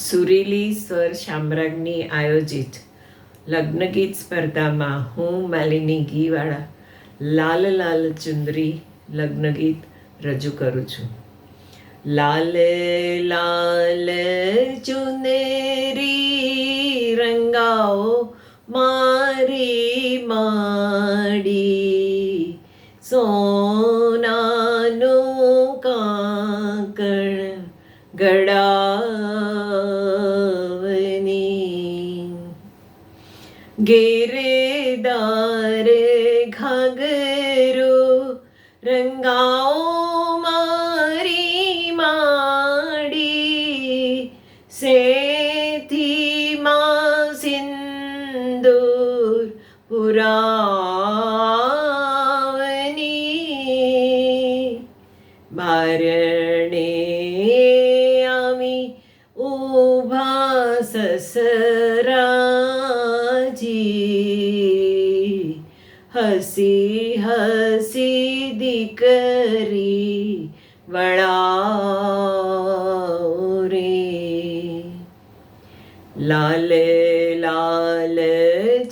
સુરીલી સ્વર શામરાગની આયોજિત લગ્નગીત સ્પર્ધામાં હું, માલિની ઘીવાળા, લાલ લાલ ચુંદરી લગ્નગીત રજૂ કરું છું. લાલ લાલ ચુનેરી રંગાઓ મારી માડી, સોનાનું કાંકણ ગડાવની ઘેરેદાર ઘાઘરો રંગાઓ મારી માડી સેથી માં સિંદૂર પુરાવની બારણે આમી ઊભા સસરાજી હસી હસી દીકરી વળાવો રે લાલ લાલ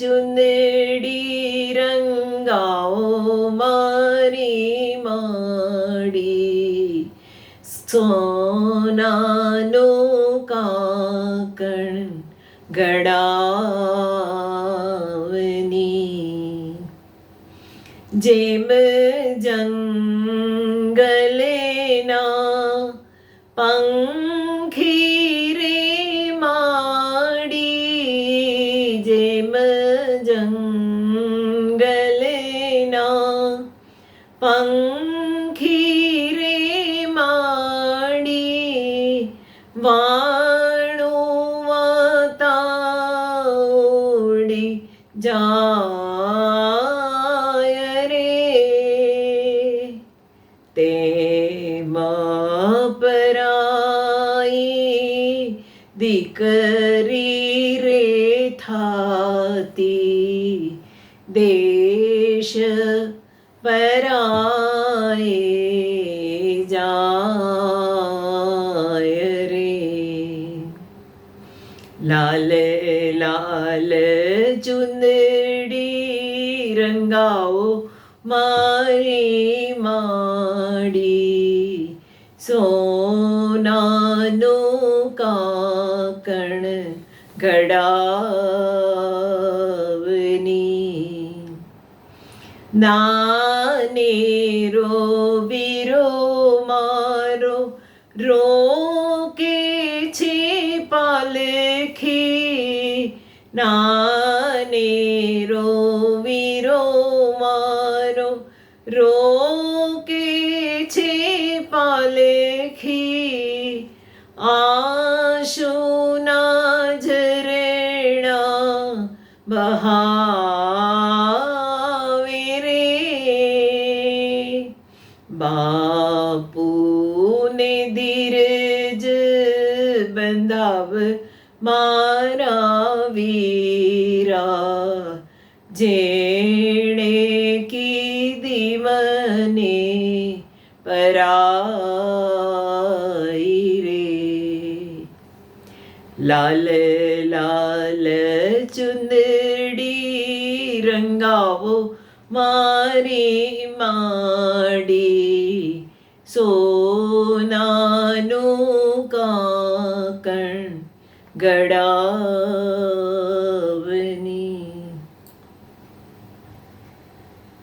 ચુંદડી રંગાઓ મારી માડી સોનાનું કાકણ ગડાવની જેમ જંગલેના પંખી રે માડી જેમ જંગલેના પંખી રે માડી વાણો વાતાડી જાય પરાઈ દીકરી રે થાતી દેશ પરાય જાય રે. લાલ લાલ ચુંદડી રંગાઓ મારી સોનાનું કાકણ ગડાવની નાનેરો વીરો મારો રોકે છે પાલખી નાનેરો વીરો મારો રોકે આશુના ઝરણા બહાવે રે બાપુને ધીરજ બંધાવ મારા વીરા જેણે કીધી મને પરાઈ લાલ લાલ ચુંદડી રંગાવો મારી માડી સોનાનું કાકણ ગડા